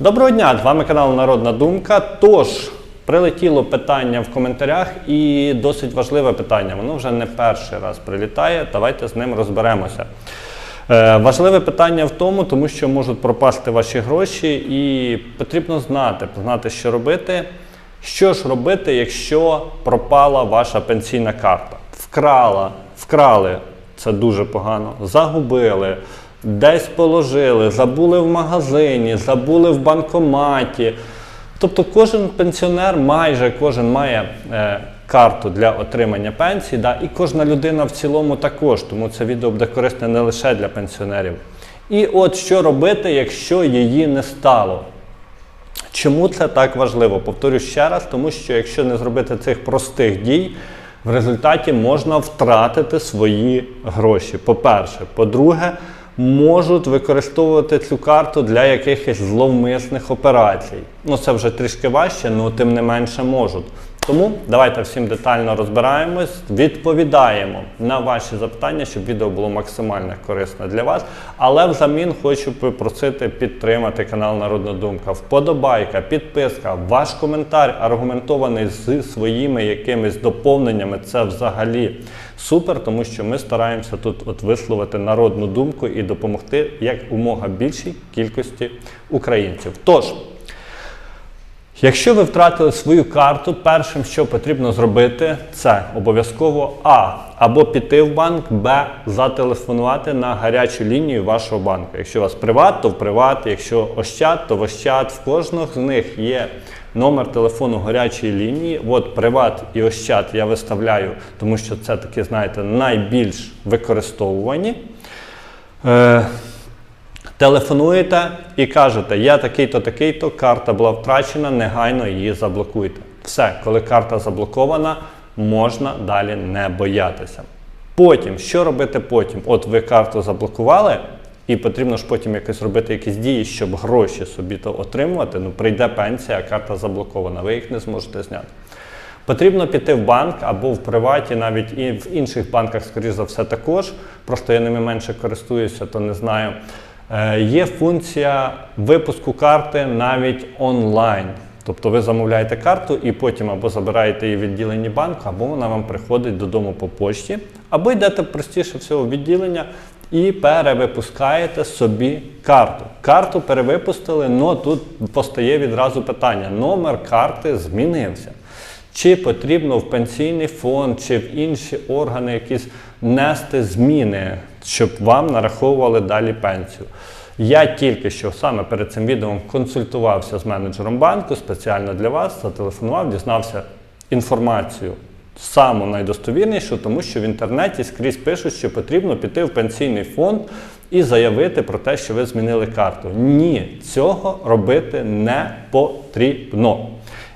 Доброго дня! З вами канал Народна Думка. Тож, прилетіло питання в коментарях і досить важливе питання. Воно вже не перший раз прилітає. Давайте з ним розберемося. Е, важливе питання в тому, тому що можуть пропасти ваші гроші, і потрібно знати, знати, що робити. Що ж робити, якщо пропала ваша пенсійна карта? Вкрала, вкрали, це дуже погано, загубили, десь положили, забули в магазині, забули в банкоматі. Тобто кожен пенсіонер, майже кожен має е, карту для отримання пенсії, да, і кожна людина в цілому також, тому це відео буде корисне не лише для пенсіонерів. І от що робити, якщо її не стало? Чому це так важливо? Повторю ще раз, тому що якщо не зробити цих простих дій, в результаті можна втратити свої гроші. По-перше, по-друге, можуть використовувати цю карту для якихось зловмисних операцій. Ну це вже трішки важче, але тим не менше можуть. Тому давайте всім детально розбираємось, відповідаємо на ваші запитання, щоб відео було максимально корисне для вас. Але взамін хочу попросити підтримати канал Народна Думка. Вподобайка, підписка, ваш коментар аргументований з своїми якимись доповненнями. Це взагалі супер, тому що ми стараємося тут от висловити народну думку і допомогти як умога більшій кількості українців. Тож. Якщо ви втратили свою карту, першим, що потрібно зробити, це обов'язково А. Або піти в банк, Б. Зателефонувати на гарячу лінію вашого банку. Якщо у вас приват, то в приват, якщо Ощад, то в Ощад. В кожного з них є номер телефону гарячої лінії. От приват і Ощад я виставляю, тому що це такі, знаєте, найбільш використовувані. Е, Телефонуєте і кажете, я такий-то, такий-то, карта була втрачена, негайно її заблокуйте. Все, коли карта заблокована, можна далі не боятися. Потім, що робити потім? От ви карту заблокували, і потрібно ж потім якось робити якісь дії, щоб гроші собі то отримувати. Ну, прийде пенсія, а карта заблокована, ви їх не зможете зняти. Потрібно піти в банк або в приваті, навіть і в інших банках, скоріш за все, також. Просто я ними менше користуюся, то не знаю. Е, Є функція випуску карти навіть онлайн. Тобто ви замовляєте карту і потім або забираєте її в відділенні банку, або вона вам приходить додому по почті, або йдете простіше всього в відділення і перевипускаєте собі карту. Карту перевипустили, але тут постає відразу питання: номер карти змінився. Чи потрібно в пенсійний фонд, чи в інші органи якісь нести зміни, щоб вам нараховували далі пенсію? Я тільки що саме перед цим відео консультувався з менеджером банку спеціально для вас, зателефонував, дізнався інформацію саму найдостовірнішу, тому що в інтернеті скрізь пишуть, що потрібно піти в пенсійний фонд і заявити про те, що ви змінили карту. Ні, цього робити не потрібно.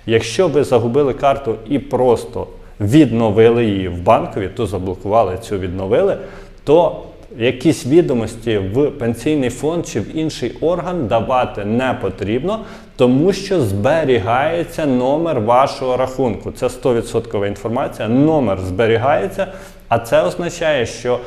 Якщо ви загубили карту і просто відновили її в банкові, то заблокували цю відновили, то якісь відомості в пенсійний фонд чи в інший орган давати не потрібно, тому що зберігається номер вашого рахунку. Це 100% інформація, номер зберігається, а це означає, що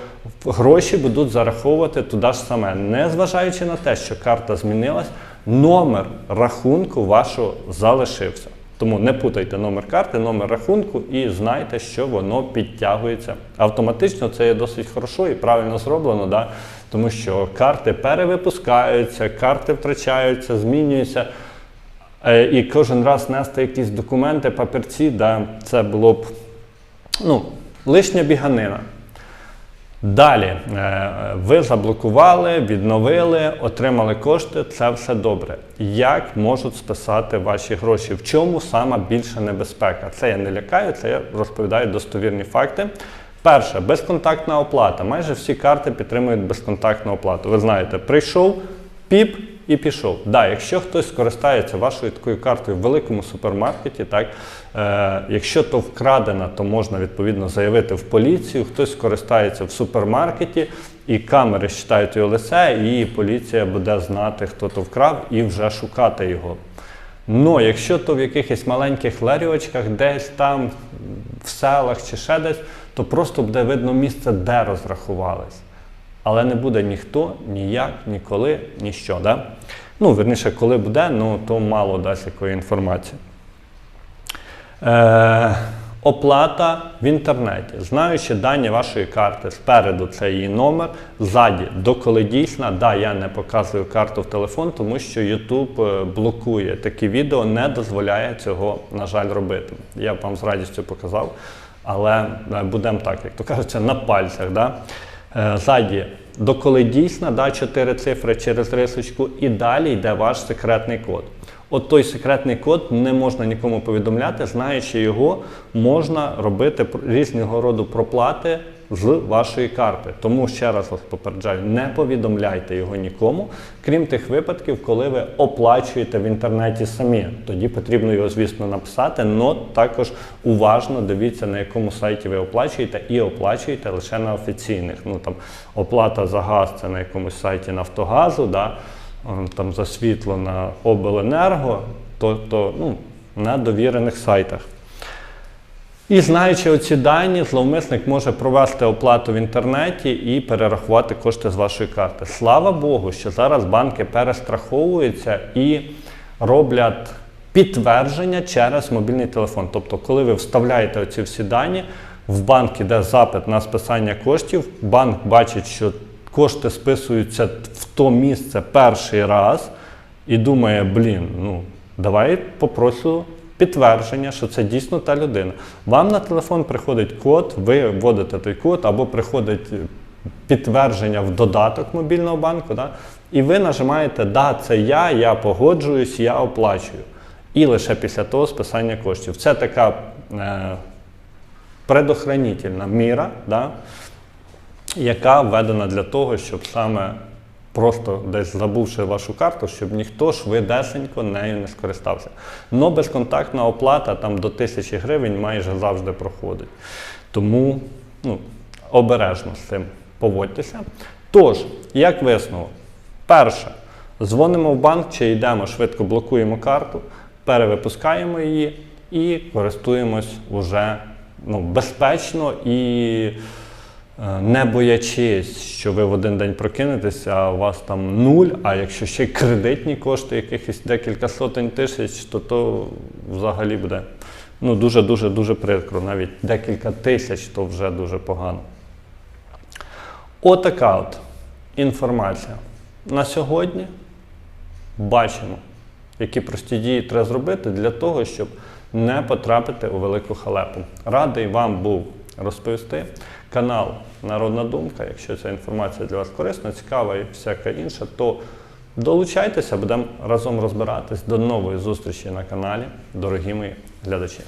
гроші будуть зараховувати туди ж саме, незважаючи на те, що карта змінилась, номер рахунку вашого залишився. Тому не путайте номер карти, номер рахунку і знайте, що воно підтягується. Автоматично це є досить хорошо і правильно зроблено, да? тому що карти перевипускаються, карти втрачаються, змінюються. Е, І кожен раз нести якісь документи, папірці, да, це було б ну, лишня біганина. Далі е, ви заблокували, відновили, отримали кошти, це все добре. Як можуть списати ваші гроші? В чому сама більша небезпека? Це я не лякаю, це я розповідаю достовірні факти. Перше, безконтактна оплата. Майже всі карти підтримують безконтактну оплату. Ви знаєте, прийшов, піп і пішов. Да, якщо хтось скористається вашою такою картою в великому супермаркеті, так е, якщо то вкрадена, то можна відповідно заявити в поліцію. Хтось скористається в супермаркеті, і камери считають його лице, і поліція буде знати, хто то вкрав, і вже шукати його. Ну, якщо то в якихось маленьких ларьочках, десь там в селах чи ще десь, то просто буде видно місце, де розрахувались. Але не буде ніхто, ніяк, ніколи, ніщо. Да? Ну, верніше, коли буде, ну то мало дасть якої інформації. Е, оплата в інтернеті. Знаючи дані вашої карти, спереду це її номер, ззаді, доколи дійсна, да, я не показую карту в телефон, тому що YouTube е, блокує такі відео, не дозволяє цього, на жаль, робити. Я б вам з радістю показав, але е, будемо так, як то кажеться, на пальцях. Да? Е, Ззаді, доколи дійсна, да, 4 цифри через рисочку, і далі йде ваш секретний код. От той секретний код не можна нікому повідомляти, знаючи його, можна робити різного роду проплати з вашої карти. Тому ще раз вас попереджаю, не повідомляйте його нікому, крім тих випадків, коли ви оплачуєте в інтернеті самі. Тоді потрібно його, звісно, написати, але також уважно дивіться, на якому сайті ви оплачуєте, і оплачуєте лише на офіційних. Ну там оплата за газ це на якомусь сайті Нафтогазу. Да? Ем, там за світло на обленерго, то, то ну, на довірених сайтах. І знаючи оці дані, зловмисник може провести оплату в інтернеті і перерахувати кошти з вашої карти. Слава Богу, що зараз банки перестраховуються і роблять підтвердження через мобільний телефон. Тобто, коли ви вставляєте оці всі дані, в банк іде запит на списання коштів, банк бачить, що кошти списуються в то місце перший раз і думає, блін, ну давай попрошу підтвердження, що це дійсно та людина. Вам на телефон приходить код, ви вводите той код, або приходить підтвердження в додаток мобільного банку, да? і ви нажимаєте Да, це я, я погоджуюсь, я оплачую. І лише після того списання коштів. Це така е, предохранительна міра, да? яка введена для того, щоб саме просто десь забувши вашу карту, щоб ніхто швидесенько нею не скористався. Но безконтактна оплата там до 1000 гривень майже завжди проходить. Тому ну, обережно з цим поводьтеся. Тож, як висновок, перше, дзвонимо в банк чи йдемо, швидко блокуємо карту, перевипускаємо її і користуємось уже ну, безпечно і не боячись, що ви в один день прокинетеся, а у вас там нуль, а якщо ще й кредитні кошти, якихось декілька сотень тисяч, то то взагалі буде ну, дуже-дуже дуже прикро. Навіть декілька тисяч то вже дуже погано. Отака от інформація. На сьогодні бачимо, які прості дії треба зробити для того, щоб не потрапити у велику халепу. Радий вам був розповісти. Канал Народна Думка. Якщо ця інформація для вас корисна, цікава і всяка інша, то долучайтеся, будемо разом розбиратись. До нової зустрічі на каналі, дорогі мої глядачі.